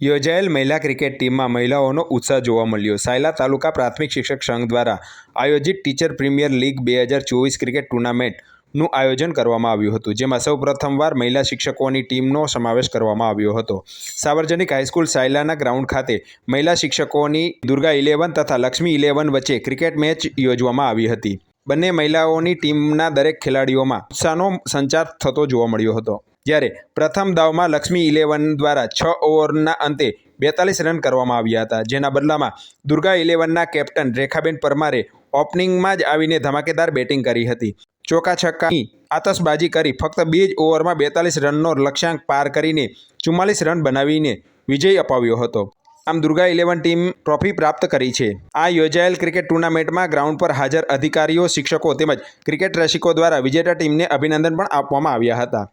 યોજાયેલ મહિલા ક્રિકેટ ટીમમાં મહિલાઓનો ઉત્સાહ જોવા મળ્યો. સાયલા તાલુકા પ્રાથમિક શિક્ષક સંઘ દ્વારા આયોજિત ટીચર પ્રીમિયર લીગ બે હજાર ચોવીસ ક્રિકેટ ટુર્નામેન્ટનું આયોજન કરવામાં આવ્યું હતું, જેમાં સૌ પ્રથમવાર મહિલા શિક્ષકોની ટીમનો સમાવેશ કરવામાં આવ્યો હતો. સાર્વજનિક હાઈસ્કૂલ સાયલાના ગ્રાઉન્ડ ખાતે મહિલા શિક્ષકોની દુર્ગા ઇલેવન તથા લક્ષ્મી ઇલેવન વચ્ચે ક્રિકેટ મેચ યોજવામાં આવી હતી. બંને મહિલાઓની ટીમના દરેક ખેલાડીઓમાં ઉત્સાહનો સંચાર થતો જોવા મળ્યો હતો. જ્યારે પ્રથમ દાવમાં લક્ષ્મી ઇલેવન દ્વારા છ ઓવરના અંતે બેતાલીસ રન કરવામાં આવ્યા હતા. જેના બદલામાં દુર્ગા ઇલેવનના કેપ્ટન રેખાબેન પરમારે ઓપનિંગમાં જ આવીને ધમાકેદાર બેટિંગ કરી હતી. ચોકા છક્કાની આતશબાજી કરી ફક્ત બે જ ઓવરમાં બેતાલીસ રનનો લક્ષ્યાંક પાર કરીને ચુમ્માલીસ રન બનાવીને વિજય અપાવ્યો હતો. આમ દુર્ગા ઇલેવન ટીમ ટ્રોફી પ્રાપ્ત કરી છે. આ યોજાયેલ ક્રિકેટ ટુર્નામેન્ટમાં ગ્રાઉન્ડ પર હાજર અધિકારીઓ, શિક્ષકો તેમજ ક્રિકેટ રસિકો દ્વારા વિજેતા ટીમને અભિનંદન પણ આપવામાં આવ્યા હતા.